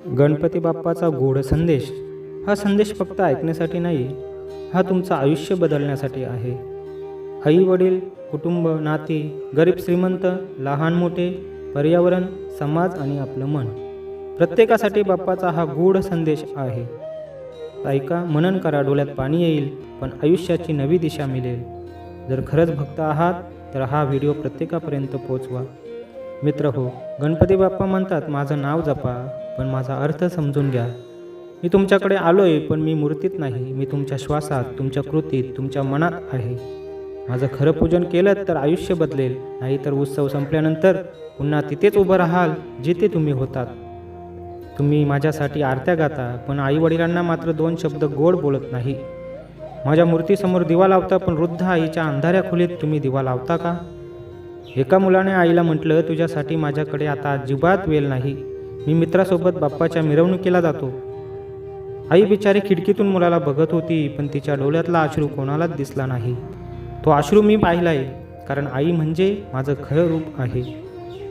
गणपती बाप्पाचा गोड संदेश हा संदेश फक्त ऐकण्यासाठी नाही हा तुमचं आयुष्य बदलण्यासाठी आहे. आई वडील कुटुंब नाती गरीब श्रीमंत लहान मोठे पर्यावरण समाज आणि आपलं मन प्रत्येकासाठी बाप्पाचा हा गूढ संदेश आहे. ऐका मनन करा डोळ्यात पाणी येईल पण आयुष्याची नवी दिशा मिळेल. जर खरंच भक्त आहात तर हा व्हिडिओ प्रत्येकापर्यंत पोचवा. मित्र हो गणपती बाप्पा म्हणतात माझं नाव जपा. पण माझा अर्थ समजून घ्या. मी तुमच्याकडे आलो आहे पण मी मूर्तीत नाही. मी तुमच्या श्वासात तुमच्या कृतीत तुमच्या मनात आहे. माझं खरं पूजन केलं तर आयुष्य बदलेल नाहीतर उत्सव संपल्यानंतर पुन्हा तिथेच उभं राहाल जिथे तुम्ही होतात. तुम्ही माझ्यासाठी आरत्या गाता पण आईवडिलांना मात्र दोन शब्द गोड बोलत नाही. माझ्या मूर्तीसमोर दिवा लावता पण वृद्ध आईच्या अंधाऱ्या खोलीत तुम्ही दिवा लावता का? एका मुलाने आईला म्हटलं तुझ्यासाठी माझ्याकडे आता अजिबात वेल नाही. मी मित्रासोबत बाप्पाच्या मिरवणुकीला जातो. आई बिचारी खिडकीतून मुलाला बघत होती पण तिच्या डोळ्यातला अश्रू कोणालाच दिसला नाही. तो अश्रू मी पाहिलाय कारण आई म्हणजे माझं खरं रूप आहे.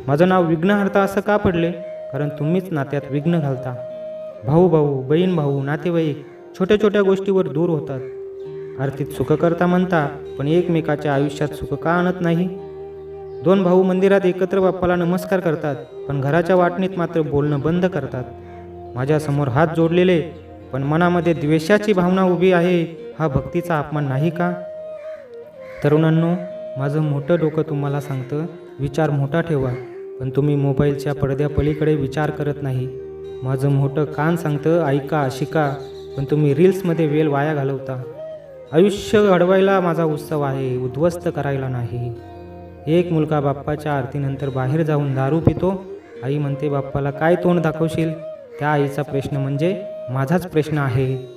माझं नाव विघ्नहर्ता असं का पडले? कारण तुम्हीच नात्यात विघ्न घालता. भाऊ भाऊ बहीण भाऊ नातेवाईक छोट्या छोट्या गोष्टीवर दूर होतात. आरतीत सुख करता म्हणता पण एकमेकाच्या आयुष्यात सुख का आणत नाही? दोन भाऊ मंदिरात एकत्र बाप्पाला नमस्कार करतात पण घराच्या वाटणीत मात्र बोलणं बंद करतात. माझ्यासमोर हात जोडलेले पण मनामध्ये द्वेषाची भावना उभी आहे हा भक्तीचा अपमान नाही का? तरुणांनो माझं मोठं डोकं तुम्हाला सांगतं विचार मोठा ठेवा पण तुम्ही मोबाईलच्या पडद्यापलीकडे विचार करत नाही. माझं मोठं कान सांगतं ऐका शिका पण तुम्ही रील्समध्ये वेळ वाया घालवता. आयुष्य घडवायला माझा उत्सव आहे उद्ध्वस्त करायला नाही. एक मुलगा बाप्पाच्या आरतीनंतर बाहेर जाऊन दारू पितो. आई म्हणते बाप्पाला काय तोंड दाखवशील? त्या आईचा प्रश्न म्हणजे माझाच प्रश्न आहे.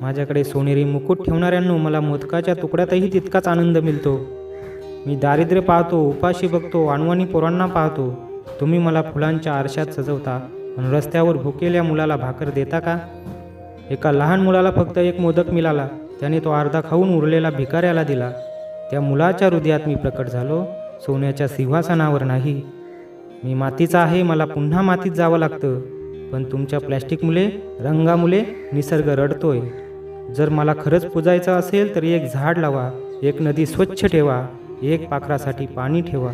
माझ्याकडे सोनेरी मुकुट ठेवणाऱ्यांनो मला मोदकाच्या तुकड्यातही तितकाच आनंद मिळतो. मी दारिद्र्य पाहतो उपाशी बघतो अणवानी पोरांना पाहतो. तुम्ही मला फुलांच्या आरशात सजवता. पण रस्त्यावर भुकेल्या मुलाला भाकर देता का? एका लहान मुलाला फक्त एक मोदक मिळाला. त्याने तो अर्धा खाऊन उरलेला भिकाऱ्याला दिला. त्या मुलाच्या हृदयात मी प्रकट झालो. सोन्याच्या सिंहासनावर नाही. मी मातीचा आहे मला पुन्हा मातीत जावं लागतं. पण तुमच्या प्लॅस्टिकमुळे रंगामुळे निसर्ग रडतोय. जर मला खरंच पुजायचं असेल तर एक झाड लावा एक नदी स्वच्छ ठेवा एक पाखरासाठी पाणी ठेवा.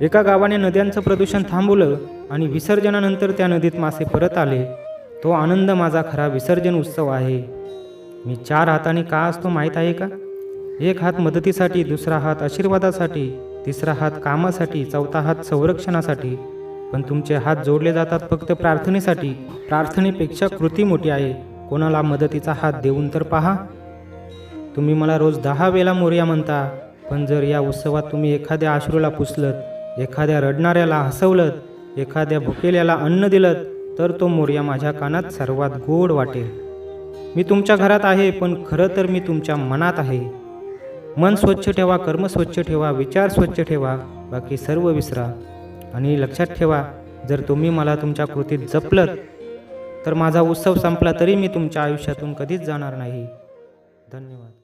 एका गावाने नद्यांचं प्रदूषण थांबवलं आणि विसर्जनानंतर त्या नदीत मासे परत आले. तो आनंद माझा खरा विसर्जन उत्सव आहे. मी चार हाताने का असतो माहीत आहे का? एक हात मदतीसाठी दुसरा हात आशीर्वादासाठी तिसरा हात कामासाठी चौथा हात संरक्षणासाठी. पण तुमचे हात जोडले जातात फक्त प्रार्थनेसाठी. प्रार्थनेपेक्षा कृती मोठी आहे. कोणाला मदतीचा हात देऊन तर पहा. तुम्ही मला रोज दहा वेळा मोर्या म्हणता पण जर या उत्सवात तुम्ही एखाद्या आश्रूला पुसलत एखाद्या रडणाऱ्याला हसवलत एखाद्या भुकेल्याला अन्न दिलं तर तो मोर्या माझ्या कानात सर्वात गोड वाटेल. मी तुमच्या घरात आहे पण खरं तर मी तुमच्या मनात आहे. मन स्वच्छ ठेवा कर्म स्वच्छ ठेवा विचार स्वच्छ ठेवा बाकी सर्व विसरा. आणि लक्षात ठेवा जर तुम्ही मला तुमच्या कृतीत जपलत तर माझा उत्सव संपला तरी मी तुमच्या आयुष्यातून कधीच जाणार नाही. धन्यवाद.